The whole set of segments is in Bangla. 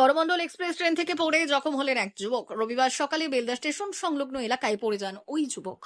করমণ্ডল এক্সপ্রেস ট্রেন থেকে পড়ে জখম হলেন এক যুবক। রবিবার সকালে বেলদা স্টেশন সংলগ্ন এলাকায় পড়ে যান ওই যুবক।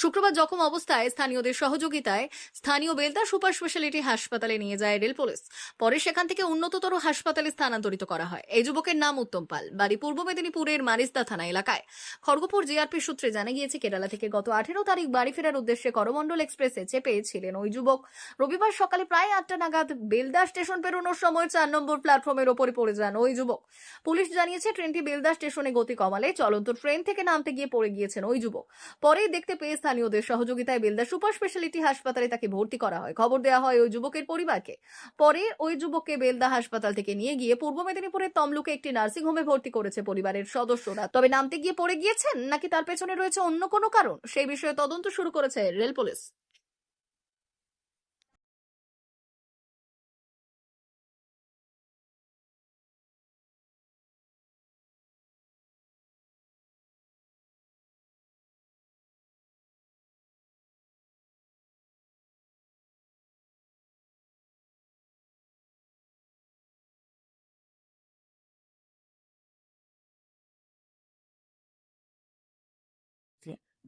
শুক্রবার জখম অবস্থায় স্থানীয়দের সহযোগিতায় স্থানীয় বেলদা সুপার স্পেশালিটি হাসপাতালে নিয়ে যায় রেল পুলিশ। পরে সেখান থেকে উন্নততর হাসপাতালে স্থানান্তরিত করা হয়। এই যুবকের নাম উত্তম পাল, বাড়ি পূর্ব মেদিনীপুরের মারিস্তা থানা এলাকায়। খড়গপুর জিআরপি সূত্রে জানা গিয়েছে, কেরালা থেকে গত আঠেরো তারিখ বাড়ি ফেরার উদ্দেশ্যে করমণ্ডল এক্সপ্রেসে চেপে ছিলেন ওই যুবক। রবিবার সকালে প্রায় আটটা নাগাদ বেলদা স্টেশন পেরোনোর সময় চার নম্বর প্ল্যাটফর্মের ওপরে পড়ে যান ওই যুবক। পুলিশ জানিয়েছে, ট্রেনটি বেলদা স্টেশনে গতি কমালে চলন্ত ট্রেন থেকে নামতে গিয়ে পড়ে গিয়েছেন ওই যুবক। পরে দেখতে পেয়ে স্থানীয়দের সহযোগিতায় বেলদা সুপার স্পেশালিটি হাসপাতালে তাকে ভর্তি করা হয়। খবর দেওয়া হয় ওই যুবকের পরিবারকে। পরে ওই যুবককে বেলদা হাসপাতাল থেকে নিয়ে গিয়ে পূর্ব মেদিনীপুরের তমলুকে একটি নার্সিং হোমে ভর্তি করেছে পরিবারের সদস্যরা। তবে নামতে গিয়ে পড়ে গিয়েছেন নাকি তার পেছনে রয়েছে অন্য কোনো কারণ? সেই বিষয়ে তদন্ত শুরু করেছে রেল পুলিশ।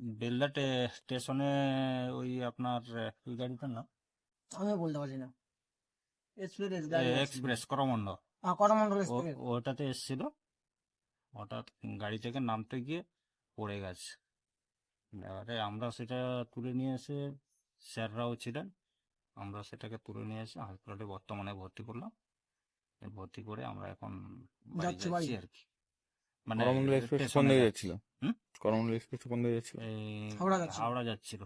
বেলদা স্টেশনে ওই আপনার ওই গাড়িটার নাম? আমি বলতে পারছি না। এক্সপ্রেস গাড়ি এক্সপ্রেস করমন্ড হ্যাঁ করমন্ডল এক্সপ্রেস। ওটাতে এসছিল। হঠাৎ গাড়ি থেকে নামতে গিয়ে পড়ে গেছে। এবারে আমরা সেটা তুলে নিয়ে এসে স্যাররাও ছিলেন। আমরা সেটাকে তুলে নিয়ে এসে হাসপাতালে বর্তমানে ভর্তি করলাম। ভর্তি করে আমরা এখন যাচ্ছি আর কি। মানে করমন্ডল এক্সপ্রেস কোন স্টেশনে দিকে যাচ্ছিল? করমন্ডল এক্সপ্রেস কোন দিকে যাচ্ছিল। হাওড়া যাচ্ছিল। হাওড়া যাচ্ছিল।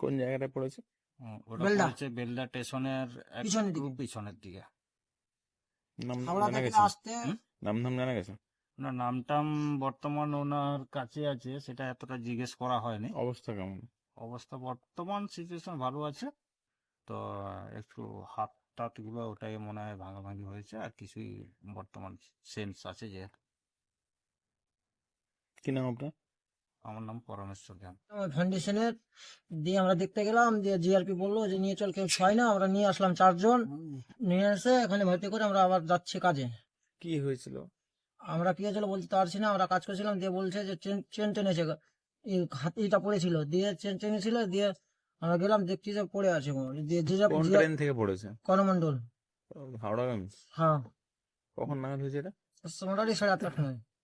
কোন জায়গাটায় পড়েছে? ওটা বেলদা। পড়েছে বেলদা স্টেশনের পিছনের একটু দিকে। পিছনের দিকে। নাম হাওড়া জানা থেকে গেছে? আসতে হুম? নাম জানা গেছে? না নামটাম বর্তমান ওনার কাছে আছে সেটা এতটা জিজ্ঞেস করা হয়নি। অবস্থা কেমন? অবস্থা বর্তমান সিচুয়েশন ভালো আছে। তো একটু হাত টাতগুলো ওটাই মনে হয় ভাঙাভাঙি হয়েছে আর কিছুই বর্তমান সেন্স আছে যে কি নাম আপনার? আমার নাম পরমেশ্বর জ্ঞান। ফাউন্ডেশনের দিয়ে আমরা দেখতে গেলাম যে জিআরপি বলল যে নিয়ে চল কেউ ছয় না আমরা নিয়ে আসলাম চারজন। নিয়ে এসে এখানে ভর্তি করে আমরা আবার যাচ্ছি কাজে। কি হয়েছিল? আমরা কি হয়েছিল বলতে পারছি না আমরা কাজ করছিলাম দিয়ে বলছে যে চেন চেন টেনেছে হাতিটা পড়েছিল দিয়ে চেন টেনেছিল দিয়ে আমরা গেলাম দেখছি যে পড়ে আছে দিয়ে যে কোন ট্রেন থেকে পড়েছে? করমন্ডল হাওড়াগামী হ্যাঁ। কখন নাগাদ হয়েছে এটা? মোটামুটি সাড়ে আটটার সময়।